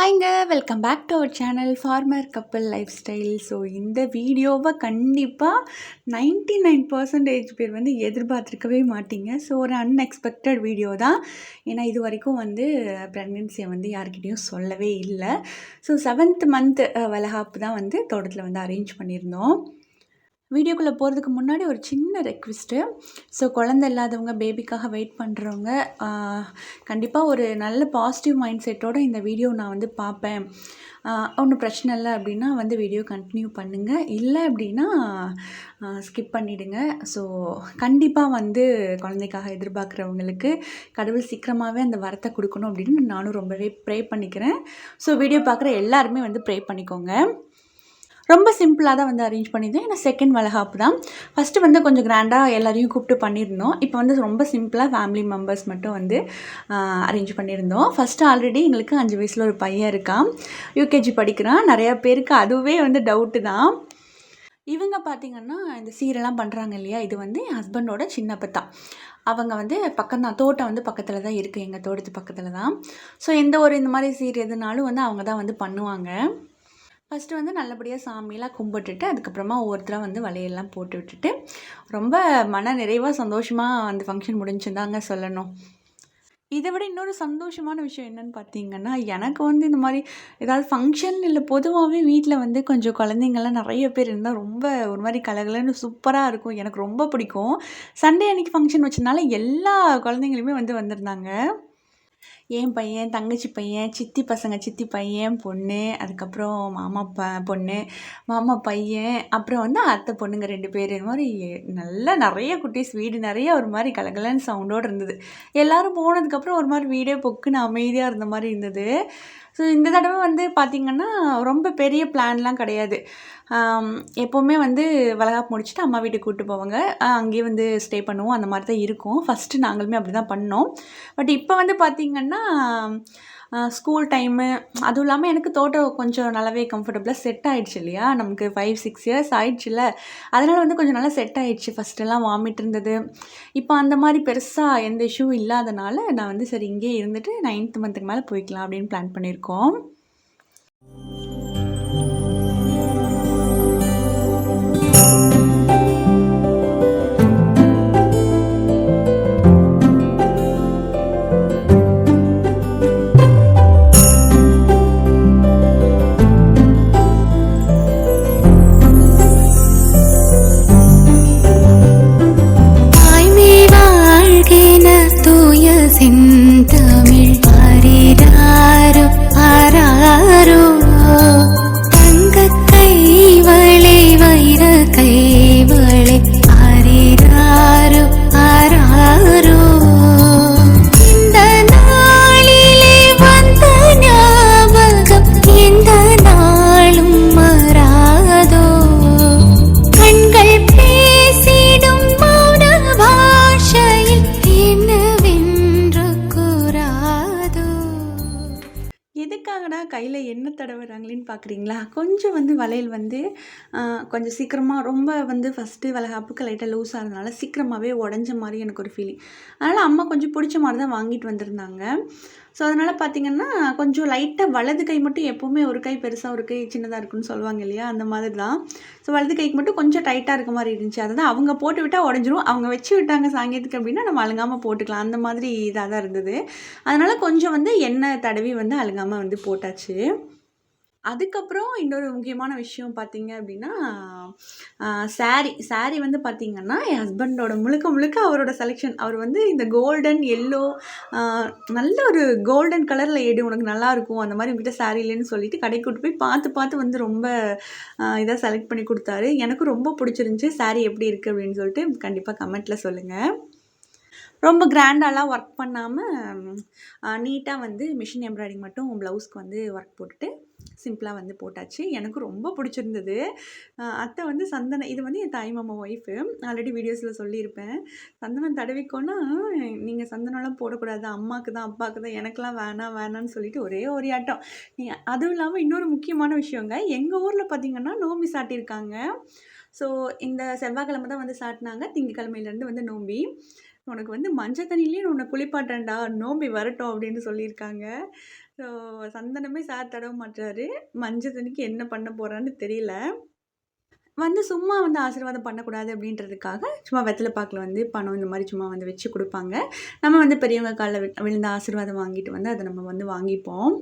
ஹாய்ங்க welcome back to our channel farmer கப்பல் lifestyle so இந்த வீடியோவை கண்டிப்பாக நைன்டி நைன் பர்சன்டேஜ் பேர் வந்து எதிர்பார்த்துருக்கவே மாட்டிங்க. ஸோ ஒரு அன்எக்ஸ்பெக்டட் வீடியோ தான். ஏன்னா இது வரைக்கும் வந்து ப்ரெக்னென்சியை வந்து யார்கிட்டேயும் சொல்லவே இல்லை. ஸோ செவன்த் மந்த் வளகாப்பு தான் வந்து தோட்டத்தில் வந்து அரேஞ்ச் பண்ணியிருந்தோம். வீடியோக்குள்ளே போகிறதுக்கு முன்னாடி ஒரு சின்ன ரெக்வெஸ்ட்டு ஸோ குழந்த இல்லாதவங்க பேபிக்காக வெயிட் பண்ணுறவங்க கண்டிப்பாக ஒரு நல்ல பாசிட்டிவ் மைண்ட் செட்டோடு இந்த வீடியோ நான் வந்து பார்ப்பேன். ஒன்றும் பிரச்சனை இல்லை அப்படின்னா வந்து வீடியோ கண்டினியூ பண்ணுங்கள் இல்லை அப்படின்னா ஸ்கிப் பண்ணிவிடுங்க ஸோ கண்டிப்பாக வந்து குழந்தைக்காக எதிர்பார்க்குறவங்களுக்கு கடவுள் சீக்கிரமாகவே அந்த வரத்தை கொடுக்கணும் அப்படின்னு நானும் ரொம்பவே ப்ரே பண்ணிக்கிறேன். ஸோ வீடியோ பார்க்குற எல்லாருமே வந்து ப்ரே பண்ணிக்கோங்க. ரொம்ப சிம்பிளாக தான் வந்து அரேஞ்ச் பண்ணியிருந்தோம் ஏன்னா செகண்ட் வளகாப்பு தான். ஃபஸ்ட்டு வந்து கொஞ்சம் கிராண்டாக எல்லாரையும் கூப்பிட்டு பண்ணியிருந்தோம். இப்போ வந்து ரொம்ப சிம்பிளாக ஃபேமிலி மெம்பர்ஸ் மட்டும் வந்து அரேஞ்ச் பண்ணியிருந்தோம். ஃபஸ்ட்டு ஆல்ரெடி எங்களுக்கு அஞ்சு வயசில் ஒரு பையன் இருக்கான். யூகேஜி படிக்கிறான். நிறையா பேருக்கு அதுவே வந்து டவுட்டு தான். இவங்க பார்த்திங்கன்னா இந்த சீரெல்லாம் பண்ணுறாங்க இல்லையா? இது வந்து என் ஹஸ்பண்டோட சின்னப்ப தான் அவங்க வந்து பக்கம் தான் தோட்டம் வந்து பக்கத்தில் தான் இருக்குது எங்கள் தோட்டத்து பக்கத்தில் தான். ஸோ எந்த ஒரு இந்த மாதிரி சீர் எதுனாலும் வந்து அவங்க தான் வந்து பண்ணுவாங்க. ஃபஸ்ட்டு வந்து நல்லபடியாக சாமியெல்லாம் கும்பிட்டுட்டு அதுக்கப்புறமா ஒவ்வொருத்தராக வந்து வலையெல்லாம் போட்டு விட்டுட்டு ரொம்ப மன நிறைவாக சந்தோஷமாக அந்த ஃபங்க்ஷன் முடிஞ்சுதாங்க சொல்லணும். இதை விட இன்னொரு சந்தோஷமான விஷயம் என்னென்னு பார்த்தீங்கன்னா எனக்கு வந்து இந்த மாதிரி ஏதாவது ஃபங்க்ஷன் இல்லை பொதுவாகவே வீட்டில் வந்து கொஞ்சம் குழந்தைங்கள்லாம் நிறைய பேர் இருந்தால் ரொம்ப ஒரு மாதிரி கலகலன்னு சூப்பராக இருக்கும். எனக்கு ரொம்ப பிடிக்கும். சண்டே அன்னைக்கு ஃபங்க்ஷன் வச்சதுனால எல்லா குழந்தைங்களுமே வந்து வந்திருந்தாங்க. என் பையன் தங்கச்சி பையன் சித்தி பசங்க சித்தி பையன் பொண்ணு அதுக்கப்புறம் மாமா ப பொண்ணு மாமா பையன் அப்புறம் வந்து அத்தை பொண்ணுங்க ரெண்டு பேர். இது மாதிரி நல்லா நிறைய குட்டீஸ் வீடு நிறைய ஒரு மாதிரி கலகலன்னு சவுண்டோடு இருந்தது. எல்லோரும் போனதுக்கப்புறம் ஒரு மாதிரி வீடே பொக்குன்னு அமைதியாக இருந்த மாதிரி இருந்தது. ஸோ இந்த தடவை வந்து பார்த்திங்கன்னா ரொம்ப பெரிய பிளான்லாம் கிடையாது. எப்போவுமே வந்து வளகாப்பு முடிச்சுட்டு அம்மா வீட்டுக்கு கூப்பிட்டு போவாங்க. அங்கேயே வந்து ஸ்டே பண்ணுவோம். அந்த மாதிரி தான் இருக்கும். ஃபஸ்ட்டு நாங்களுமே அப்படி தான் பண்ணோம். பட் இப்போ வந்து பார்த்திங்கன்னா ஸ்கூல் டைமு அதுவும் இல்லாமல் எனக்கு தோட்டம் கொஞ்சம் நல்லாவே கம்ஃபர்டபுளாக செட் ஆகிடுச்சு இல்லையா? நமக்கு ஃபைவ் சிக்ஸ் இயர்ஸ் ஆயிடுச்சுல அதனால் வந்து கொஞ்சம் நல்லா செட் ஆகிடுச்சு ஃபஸ்ட்டெல்லாம் வாமிட் இருந்தது. இப்போ அந்த மாதிரி பெருசாக எந்த இஷ்யூ இல்லாதனால நான் வந்து சரி இங்கேயே இருந்துட்டு நைன்த் மந்த்துக்கு மேலே போய்க்கலாம் அப்படின்னு பிளான் பண்ணியிருக்கோம். சிந்தா கையில் என்ன தடவுறாங்களேன்னு பார்க்குறீங்களா கொஞ்சம் வந்து வளையல் வந்து கொஞ்சம் சீக்கிரமாக ரொம்ப வந்து ஃபஸ்ட்டு வளகாப்புக்கு லைட்டாக லூஸ் ஆகிறதுனால சீக்கிரமாகவே உடஞ்ச மாதிரி எனக்கு ஒரு ஃபீலிங் அதனால் அம்மா கொஞ்சம் பிடிச்ச மாதிரி தான் வாங்கிட்டு வந்திருந்தாங்க. ஸோ அதனால் பார்த்திங்கன்னா கொஞ்சம் லைட்டாக வலது கை மட்டும் எப்போவுமே ஒரு கை பெருசாக ஒரு கை சின்னதாக இருக்குன்னு சொல்லுவாங்க இல்லையா? அந்த மாதிரி தான். ஸோ வலது கைக்கு மட்டும் கொஞ்சம் டைட்டாக இருக்க மாதிரி இருந்துச்சு. அதை அவங்க போட்டு விட்டால் உடஞ்சிரும். அவங்க வச்சு விட்டாங்க சாங்கியத்துக்கு அப்படின்னா நம்ம அழுங்காமல் போட்டுக்கலாம். அந்த மாதிரி இதாக தான் இருந்தது. அதனால் கொஞ்சம் வந்து எண்ணெய் தடவி வந்து அழுங்காமல் வந்து போட்டாச்சு. அதுக்கப்புறம் இன்னொரு முக்கியமான விஷயம் பார்த்தீங்க அப்படின்னா சாரீ சாரீ வந்து பார்த்திங்கன்னா என் ஹஸ்பண்டோட முழுக்க முழுக்க அவரோட செலெக்ஷன் அவர் வந்து இந்த கோல்டன் எல்லோ நல்ல ஒரு கோல்டன் கலரில் எடு உனக்கு நல்லாயிருக்கும் அந்த மாதிரி உங்ககிட்ட சாரீ இல்லைன்னு சொல்லிட்டு கடைக்கு கூட்டு போய் பார்த்து பார்த்து வந்து ரொம்ப இதாக செலக்ட் பண்ணி கொடுத்தாரு. எனக்கும் ரொம்ப பிடிச்சிருந்துச்சி. சாரீ எப்படி இருக்குது அப்படின்னு சொல்லிட்டு கண்டிப்பாக கமெண்ட்டில் சொல்லுங்கள் ரொம்ப கிராண்டாலாம் ஒர்க் பண்ணாமல் நீட்டாக வந்து மிஷின் எம்ப்ராய்டிங் மட்டும் ப்ளவுஸ்க்கு வந்து ஒர்க் போட்டுட்டு சிம்பிளாக வந்து போட்டாச்சு. எனக்கு ரொம்ப பிடிச்சிருந்தது. அத்தை வந்து சந்தனம் இது வந்து என் தாய் மாமா ஒய்ஃபு ஆல்ரெடி வீடியோஸில் சொல்லியிருப்பேன். சந்தனம் தடவிக்கோன்னா நீங்கள் சந்தனம்லாம் போடக்கூடாது. அம்மாவுக்கு தான் அப்பாவுக்கு தான் எனக்கெலாம் வேணாம் வேணான்னு சொல்லிட்டு ஒரே ஒரு ஆட்டம். அதுவும் இல்லாமல் இன்னொரு முக்கியமான விஷயங்க எங்கள் ஊரில் பார்த்திங்கன்னா நோம்பி சாட்டியிருக்காங்க. ஸோ இந்த செவ்வாய்க்கிழமை தான் வந்து சாட்டினாங்க. திங்கக்கிழமையிலேருந்து வந்து நோம்பி. உனக்கு வந்து மஞ்சள் தண்ணியிலே உன்னை குளிப்பாட்டேன்டா நோம்பி வரட்டும் அப்படின்னு சொல்லியிருக்காங்க. ஸோ சந்தனமே சார் தடவ மாட்டாரு மஞ்சள் தண்ணிக்கு என்ன பண்ண போகிறான்னு தெரியல. வந்து சும்மா வந்து ஆசீர்வாதம் பண்ணக்கூடாது அப்படின்றதுக்காக சும்மா வெத்தலை பாக்கில் வந்து பணம் இந்த மாதிரி சும்மா வந்து வச்சு கொடுப்பாங்க. நம்ம வந்து பெரியவங்க காலில் விழுந்த ஆசீர்வாதம் வாங்கிட்டு வந்து அதை நம்ம வந்து வாங்கிப்போம்.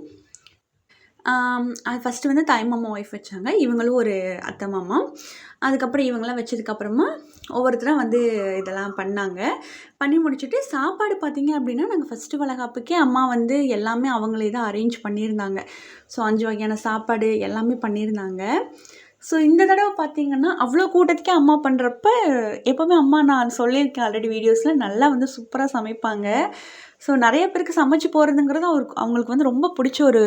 ஃபஸ்ட்டு வந்து தாய் மாமா ஒய்ஃப் வச்சாங்க. இவங்களும் ஒரு அத்தை மாமா. அதுக்கப்புறம் இவங்களாம் வச்சதுக்கப்புறமா ஒவ்வொருத்தராக வந்து இதெல்லாம் பண்ணாங்க. பண்ணி முடிச்சுட்டு சாப்பாடு பார்த்திங்க அப்படின்னா நாங்கள் ஃபஸ்ட்டு வளகாப்புக்கே அம்மா வந்து எல்லாமே அவங்களே தான் அரேஞ்ச் பண்ணியிருந்தாங்க. ஸோ அஞ்சு வகையான சாப்பாடு எல்லாமே பண்ணியிருந்தாங்க. ஸோ இந்த தடவை பார்த்திங்கன்னா அவ்வளோ கூட்டத்துக்கே அம்மா பண்ணுறப்ப எப்போவுமே அம்மா நான் சொல்லியிருக்கேன் ஆல்ரெடி வீடியோஸில் நல்லா வந்து சூப்பராக சமைப்பாங்க. ஸோ நிறைய பேருக்கு சமைச்சு போகிறதுங்கிறது அவருக்கு அவங்களுக்கு வந்து ரொம்ப பிடிச்ச ஒரு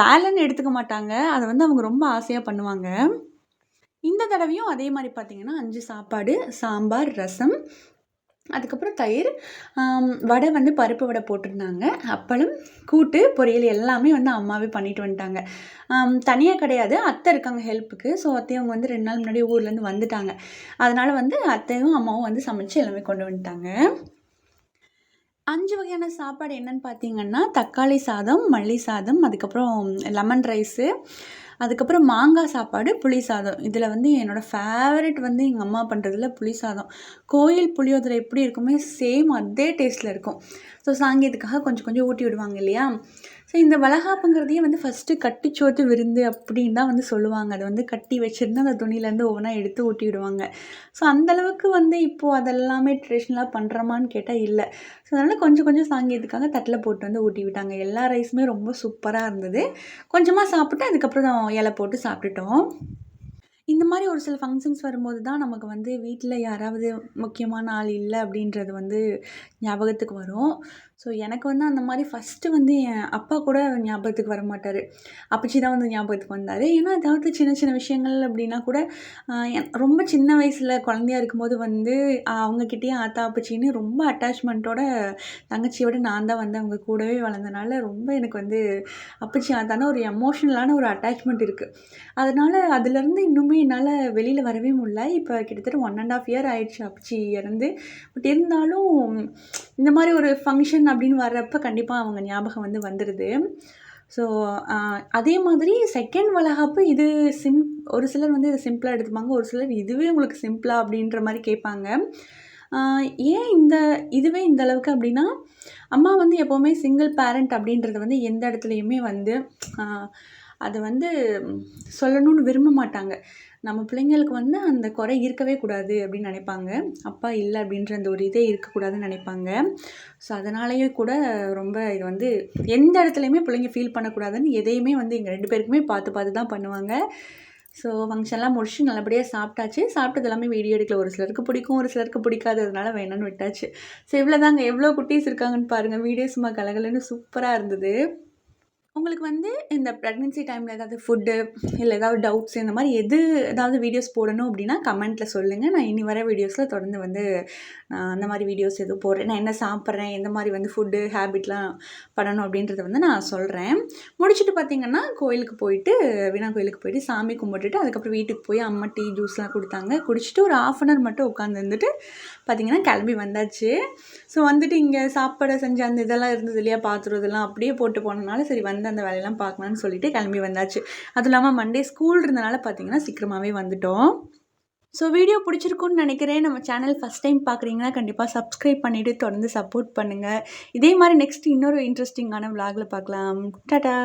வேலைன்னு எடுத்துக்க மாட்டாங்க. அதை வந்து அவங்க ரொம்ப ஆசையாக பண்ணுவாங்க. இந்த தடவையும் அதே மாதிரி பார்த்திங்கன்னா அஞ்சு சாப்பாடு சாம்பார் ரசம் அதுக்கப்புறம் தயிர் வடை வந்து பருப்பு வடை போட்டிருந்தாங்க. அப்பளம் கூட்டு பொரியல் எல்லாமே வந்து அம்மாவே பண்ணிட்டு வந்துட்டாங்க. தனியாக கிடையாது. அத்தை இருக்காங்க ஹெல்ப்புக்கு. ஸோ அத்தையும் வந்து ரெண்டு நாள் முன்னாடி ஊர்லேருந்து வந்துட்டாங்க. அதனால் வந்து அத்தையும் அம்மாவும் வந்து சமைச்சு எல்லாமே கொண்டு வந்துட்டாங்க. அஞ்சு வகையான சாப்பாடு என்னென்னு பார்த்தீங்கன்னா தக்காளி சாதம் மல்லி சாதம் அதுக்கப்புறம் லெமன் ரைஸு அதுக்கப்புறம் மாங்காய் சாப்பாடு புளி சாதம். இதில் வந்து என்னோடய ஃபேவரெட் வந்து எங்கள் அம்மா பண்ணுறதுல புளி சாதம். கோயில் புளியோதரை எப்படி இருக்குமே சேம் அதே டேஸ்ட்டில் இருக்கும். ஸோ சாங்கியத்துக்காக கொஞ்சம் கொஞ்சம் ஊட்டி விடுவாங்க இல்லையா? ஸோ இந்த வளகாப்புங்கிறதையே வந்து ஃபஸ்ட்டு கட்டி சோர்த்து விருந்து அப்படின்னு தான் வந்து சொல்லுவாங்க. அதை வந்து கட்டி வச்சுருந்து அந்த துணியிலேருந்து ஒவ்வொன்றா எடுத்து ஊட்டி விடுவாங்க. ஸோ அந்தளவுக்கு வந்து இப்போது அதெல்லாமே ட்ரெடிஷ்னலாக பண்ணுறோமான்னு கேட்டால் இல்லை. ஸோ அதனால் கொஞ்சம் கொஞ்சம் சாங்கியத்துக்காக தட்டில் போட்டு வந்து ஊட்டி விட்டாங்க. எல்லா ரைஸுமே ரொம்ப சூப்பராக இருந்தது. கொஞ்சமாக சாப்பிட்டு அதுக்கப்புறம் வாயால் போட்டு சாப்பிட்டுட்டோம். இந்த மாதிரி ஒரு சில ஃபங்க்ஷன்ஸ் வரும்போது தான் நமக்கு வந்து வீட்டில் யாராவது முக்கியமான ஆள் இல்லை அப்படின்றது வந்து ஞாபகத்துக்கு வரும். ஸோ எனக்கு வந்து அந்த மாதிரி ஃபஸ்ட்டு வந்து என் அப்பா கூட ஞாபகத்துக்கு வர மாட்டார். அப்பச்சி தான் வந்து ஞாபகத்துக்கு வந்தார். ஏன்னா அதாவது சின்ன சின்ன விஷயங்கள் அப்படின்னா கூட ரொம்ப சின்ன வயசில் குழந்தையா இருக்கும்போது வந்து அவங்கக்கிட்டேயே ஆத்தா அப்பச்சின்னு ரொம்ப அட்டாச்மெண்ட்டோட தங்கச்சியோட நான் தான் வந்து அவங்க கூடவே வளர்ந்தனால ரொம்ப எனக்கு வந்து அப்பச்சி ஆத்தான ஒரு எமோஷ்னலான ஒரு அட்டாச்மெண்ட் இருக்குது அதனால் அதுலேருந்து இன்னுமே என்னால் வெளியில் வரவே முடியல. இப்போ கிட்டத்தட்ட ஒன் அண்ட் ஆஃப் இயர் ஆயிடுச்சு அப்பச்சி இறந்து. பட் இருந்தாலும் இந்த மாதிரி ஒரு ஃபங்க்ஷன் அப்படின்னு வர்றப்ப கண்டிப்பாக அவங்க ஞாபகம் வந்து வந்துடுது ஸோ அதே மாதிரி செகண்ட் வளகாப்பு இது சிம் ஒரு சிலர் வந்து இதை சிம்பிளாக எடுத்துப்பாங்க ஒரு சிலர் இதுவே உங்களுக்கு சிம்பிளாக அப்படின்ற மாதிரி கேட்பாங்க. ஏன் இந்த இதுவே இந்த அளவுக்கு அப்படின்னா அம்மா வந்து எப்போவுமே சிங்கிள் பேரண்ட் அப்படின்றது வந்து எந்த இடத்துலையுமே வந்து அதை வந்து சொல்லணும்னு விரும்ப மாட்டாங்க. நம்ம பிள்ளைங்களுக்கு வந்து அந்த குறை இருக்கவே கூடாது அப்படின்னு நினைப்பாங்க. அப்பா இல்லை அப்படின்ற அந்த ஒரு இதே இருக்கக்கூடாதுன்னு நினைப்பாங்க. ஸோ அதனாலேயே கூட ரொம்ப இது வந்து எந்த இடத்துலையுமே பிள்ளைங்க ஃபீல் பண்ணக்கூடாதுன்னு எதையுமே வந்து எங்கள் ரெண்டு பேருக்குமே பார்த்து பார்த்து தான் பண்ணுவாங்க. ஸோ ஃபங்க்ஷன்லாம் முடிச்சு நல்லபடியாக சாப்பிட்டாச்சு. சாப்பிட்டது எல்லாமே வீடியோ எடுக்கல. ஒரு சிலருக்கு பிடிக்கும் ஒரு சிலருக்கு பிடிக்காததுனால வேணும்னு விட்டாச்சு. ஸோ இவ்வளோ தாங்க எவ்வளோ குட்டீஸ் இருக்காங்கன்னு பாருங்கள் வீடியோ சும்மா கலகலன்னு சூப்பராக இருந்தது. உங்களுக்கு வந்து இந்த ப்ரெக்னென்சி டைமில் ஏதாவது ஃபுட்டு இல்லை ஏதாவது டவுட்ஸ் இந்த மாதிரி எது ஏதாவது வீடியோஸ் போடணும் அப்படின்னா கமெண்ட்டில் சொல்லுங்கள் நான் இனி வர வீடியோஸில் தொடர்ந்து வந்து நான் அந்த மாதிரி வீடியோஸ் எதுவும் போடுறேன். நான் என்ன சாப்பிட்றேன் எந்த மாதிரி வந்து ஃபுட்டு ஹேபிட்லாம் பண்ணணும் அப்படின்றத வந்து நான் சொல்கிறேன் முடிச்சுட்டு பார்த்திங்கன்னா கோயிலுக்கு போயிட்டு வினா கோயிலுக்கு போயிட்டு சாமி கும்பிட்டுட்டு அதுக்கப்புறம் வீட்டுக்கு போய் அம்மா டீ ஜூஸ்லாம் கொடுத்தாங்க. குடிச்சிட்டு ஒரு ஆஃப் அன் ஹவர் மட்டும் உட்காந்து வந்துட்டு பார்த்திங்கன்னா கிளம்பி வந்தாச்சு. ஸோ வந்துட்டு இங்கே சாப்பாடை செஞ்ச அந்த இதெல்லாம் இருந்தது இல்லையா? பாத்திரம் இதெல்லாம் அப்படியே போட்டு போனதுனால சரி வந்து வந்து அந்த வேலையெல்லாம் பார்க்கலான்னு சொல்லிட்டு கிளம்பி வந்தாச்சு. அதுவும் இல்லாமல் மண்டே ஸ்கூல் இருந்தனால பார்த்தீங்கன்னா சீக்கிரமாகவே வந்துட்டோம். ஸோ வீடியோ பிடிச்சிருக்குன்னு நினைக்கிறேன். நம்ம சேனல் ஃபஸ்ட் டைம் பார்க்குறீங்கன்னா கண்டிப்பாக சப்ஸ்கிரைப் பண்ணிவிட்டு தொடர்ந்து சப்போர்ட் பண்ணுங்கள் இதே மாதிரி நெக்ஸ்ட் இன்னொரு இன்ட்ரெஸ்டிங்கான விலாகில் பார்க்கலாம் டாட்டா